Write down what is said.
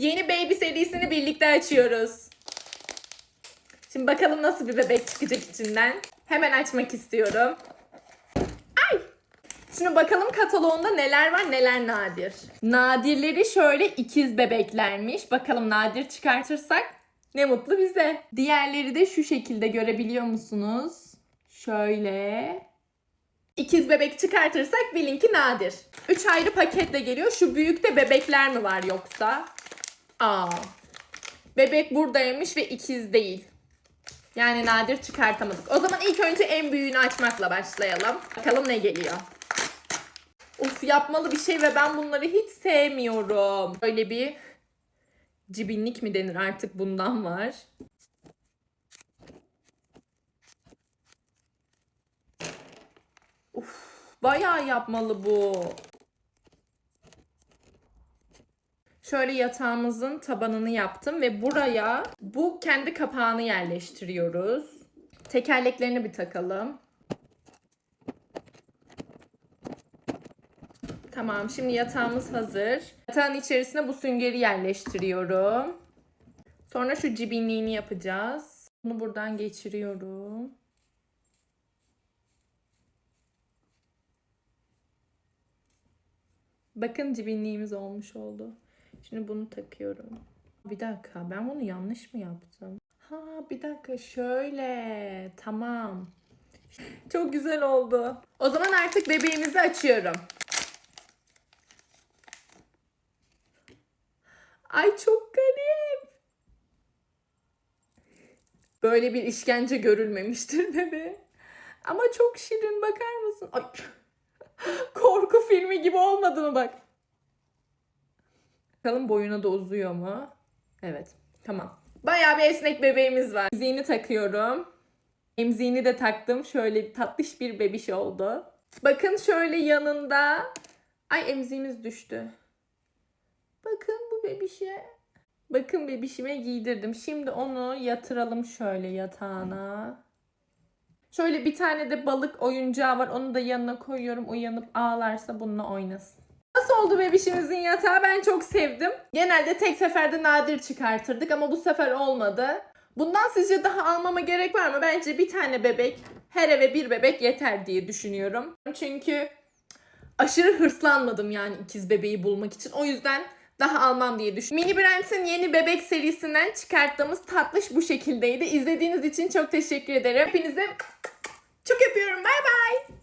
Yeni Baby serisini birlikte açıyoruz. Şimdi bakalım nasıl bir bebek çıkacak içinden. Hemen açmak istiyorum. Ay! Şimdi bakalım kataloğunda neler var neler nadir. Nadirleri şöyle ikiz bebeklermiş. Bakalım nadir çıkartırsak ne mutlu bize. Diğerleri de şu şekilde görebiliyor musunuz? Şöyle. İkiz bebek çıkartırsak bilin ki nadir. Üç ayrı paketle geliyor. Şu büyükte bebekler mi var yoksa? Aa. Bebek buradaymış ve ikiz değil. Yani nadir çıkartamadık. O zaman ilk önce en büyüğünü açmakla başlayalım. Bakalım ne geliyor. Of yapmalı bir şey ve ben bunları hiç sevmiyorum. Böyle bir cibinlik mi denir artık bundan var. Uf, bayağı yapmalı bu. Şöyle yatağımızın tabanını yaptım ve buraya bu kendi kapağını yerleştiriyoruz. Tekerleklerini bir takalım. Tamam, şimdi yatağımız hazır. Yatağın içerisine bu süngeri yerleştiriyorum. Sonra şu cibinliğini yapacağız. Bunu buradan geçiriyorum. Bakın cibinliğimiz olmuş oldu. Şimdi bunu takıyorum. Bir dakika ben bunu yanlış mı yaptım? Ha bir dakika şöyle. Tamam. Çok güzel oldu. O zaman artık bebeğimizi açıyorum. Ay çok garip. Böyle bir işkence görülmemiştir bebe. Ama çok şirin bakar mısın? Ay. Korku filmi gibi olmadı mı bak. Bakalım boyuna da uzuyor mu? Evet. Tamam. Bayağı bir esnek bebeğimiz var. Emziğini takıyorum. Emziğini de taktım. Şöyle tatlış bir bebiş oldu. Bakın şöyle yanında. Ay emziğimiz düştü. Bakın bu bebişe. Bakın bebişime giydirdim. Şimdi onu yatıralım şöyle yatağına. Şöyle bir tane de balık oyuncağı var. Onu da yanına koyuyorum. Uyanıp ağlarsa bununla oynasın. Nasıl oldu bebişimizin yatağı? Ben çok sevdim. Genelde tek seferde nadir çıkartırdık ama bu sefer olmadı. Bundan sizce daha almama gerek var mı? Bence bir tane bebek, her eve bir bebek yeter diye düşünüyorum. Çünkü aşırı hırslanmadım yani ikiz bebeği bulmak için. O yüzden daha almam diye düşünüyorum. Mini Brands'in yeni bebek serisinden çıkarttığımız tatlış bu şekildeydi. İzlediğiniz için çok teşekkür ederim. Hepinize çok öpüyorum. Bay bay.